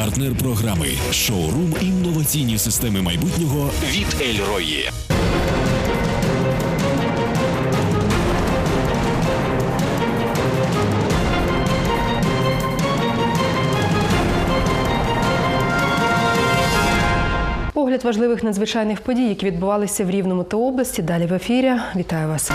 Партнер програми шоурум інноваційні системи майбутнього від Ельрої. Погляд важливих надзвичайних подій, які відбувалися в Рівному та області. Далі в ефірі. Вітаю вас.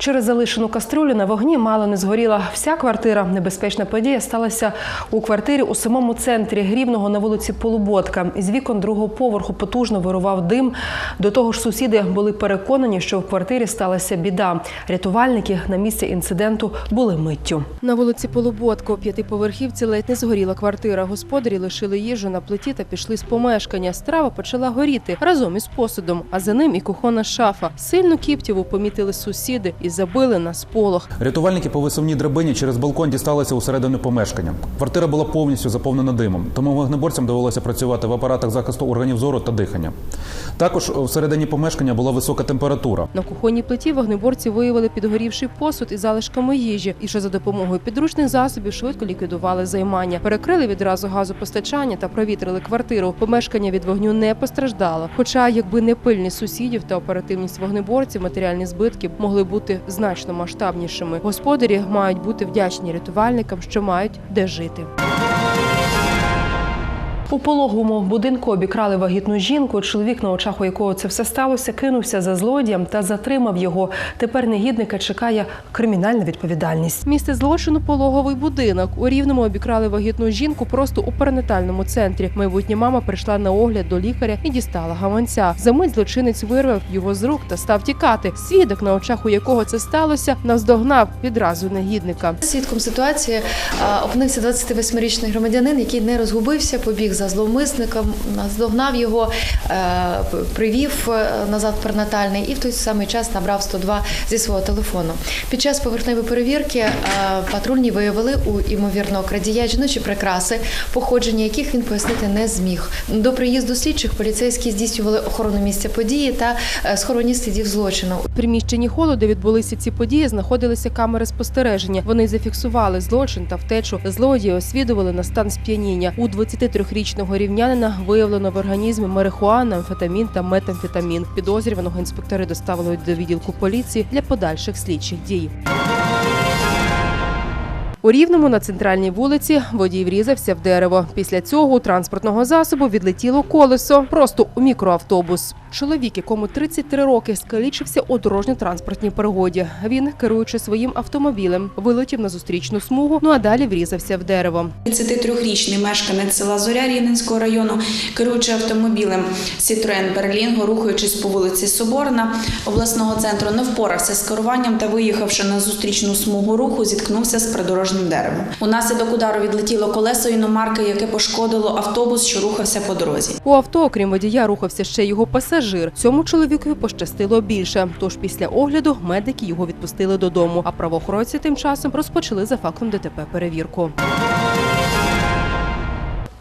Через залишену каструлю на вогні мало не згоріла вся квартира. Небезпечна подія сталася у квартирі у самому центрі Грівного на вулиці Полуботка. Із вікон другого поверху потужно вирував дим. До того ж, сусіди були переконані, що в квартирі сталася біда. Рятувальники на місці інциденту були миттю. На вулиці Полуботка у п'ятиповерхівці ледь не згоріла квартира. Господарі лишили їжу на плиті та пішли з помешкання. Страва почала горіти разом із посудом, а за ним і кухонна шафа. Сильну кіптєву помітили сусіди забили на сполох. Рятувальники по висувній драбині через балкон дісталися усередину помешкання. Квартира була повністю заповнена димом, тому вогнеборцям довелося працювати в апаратах захисту органів зору та дихання. Також всередині помешкання була висока температура. На кухонній плиті вогнеборці виявили підгорівший посуд із залишками їжі, і що за допомогою підручних засобів швидко ліквідували займання. Перекрили відразу газопостачання та провітрили квартиру. Помешкання від вогню не постраждало. Хоча, якби не пильність сусідів та оперативність вогнеборців, матеріальні збитки могли бути значно масштабнішими. Господарі мають бути вдячні рятувальникам, що мають де жити. У пологовому будинку обікрали вагітну жінку. Чоловік, на очах у якого це все сталося, кинувся за злодієм та затримав його. Тепер негідника чекає кримінальна відповідальність. Місце злочину пологовий будинок. У рівному обікрали вагітну жінку просто у перинатальному центрі. Майбутня мама прийшла на огляд до лікаря і дістала гаманця. Замить злочинець вирвав його з рук та став тікати. Свідок, на очах у якого це сталося, наздогнав відразу негідника. Свідком ситуації опинився 28-річний громадянин, який не розгубився, побіг за зловмисником, наздогнав його, е, привів е, назад в і в той самий час набрав 102 зі свого телефону. Під час поверхневої перевірки е, патрульні виявили у ймовірного крадія жіночі прикраси, походження яких він пояснити не зміг. До приїзду слідчих поліцейські здійснювали охорону місця події та схоронні слідів злочину. В приміщенні холу, де відбулися ці події, знаходилися камери спостереження. Вони зафіксували злочин та втечу. Злодії освідували на стан сп'яніння. У 23-річного рівнянина виявлено в організмі марихуана, амфетамін та метамфетамін. Підозрюваного інспектори доставили до відділку поліції для подальших слідчих дій. У Рівному на центральній вулиці водій врізався в дерево. Після цього у транспортного засобу відлетіло колесо просто у мікроавтобус. Чоловік, якому 33 роки, скалічився у дорожньо-транспортній пригоді. Він, керуючи своїм автомобілем, вилетів на зустрічну смугу, ну а далі врізався в дерево. 33-річний мешканець села Зоря Рівненського району, керуючи автомобілем Citroen Berlingo, рухаючись по вулиці Соборна обласного центру, не впорався з керуванням та, виїхавши на зустрічну смугу руху, зіткнувся з придорожним деревом. Унаслідок удару відлетіло колесо іномарки, яке пошкодило автобус, що рухався по дорозі. У авто, окрім водія, рухався ще його пасажир. Цьому чоловікові пощастило більше. Тож після огляду медики його відпустили додому. А правоохоронці тим часом розпочали за фактом ДТП перевірку.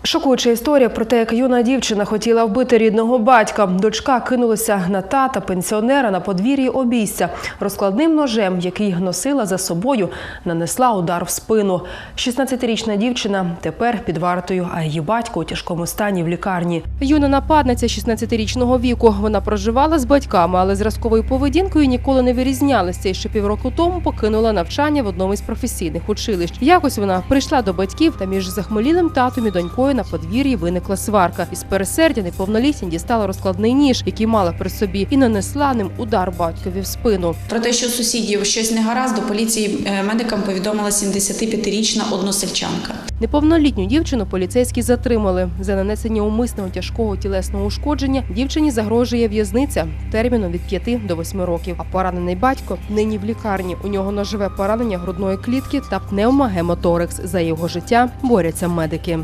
Шокуюча історія про те, як юна дівчина хотіла вбити рідного батька. Дочка кинулася на тата пенсіонера на подвір'ї обійстя. Розкладним ножем, який носила за собою, нанесла удар в спину. 16-річна дівчина тепер під вартою, а її батько у тяжкому стані в лікарні. Юна нападниця 16-річного віку. Вона проживала з батьками, але зразковою поведінкою ніколи не вирізнялася. І ще півроку тому покинула навчання в одному із професійних училищ. Якось вона прийшла до батьків та між захмелілим татом і донькою на подвір'ї виникла сварка. Із пересердя неповнолітня дістала розкладний ніж, який мала при собі, і нанесла ним удар батькові в спину. Про те, що сусідів щось не гаразд, до поліції е, медикам повідомила 75-річна односельчанка. Неповнолітню дівчину поліцейські затримали за нанесення умисного тяжкого тілесного ушкодження. Дівчині загрожує в'язниця терміном від 5 до 8 років. А поранений батько нині в лікарні. У нього ножове поранення грудної клітки та пневмогемоторикс. За його життя борються медики.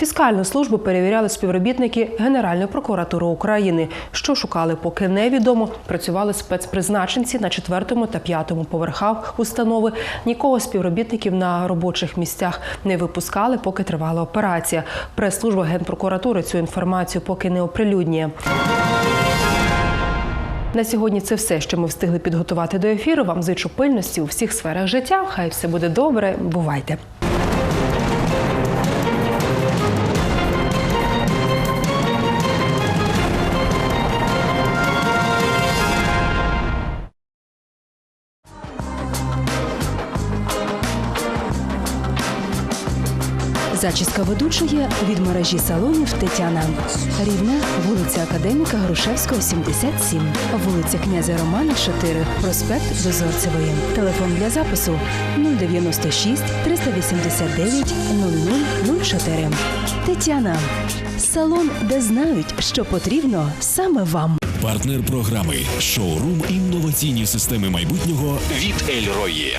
Фіскальну службу перевіряли співробітники Генеральної прокуратури України. Що шукали, поки невідомо. Працювали спецпризначенці на четвертому та п'ятому поверхах установи. Нікого співробітників на робочих місцях не випускали, поки тривала операція. Прес-служба генпрокуратури цю інформацію поки не оприлюднює. На сьогодні це все, що ми встигли підготувати до ефіру. Вам зичу пильності у всіх сферах життя. Хай все буде добре. Бувайте. Зачіска ведучої від мережі салонів Тетяна. Рівне, вулиця Академіка Грушевського, 77. Вулиця князя Романа, 4. Проспект Дозорцевої. Телефон для запису 096 389 0004. Тетяна. Салон, де знають, що потрібно саме вам. Партнер програми шоурум інноваційні системи майбутнього від Ельрої.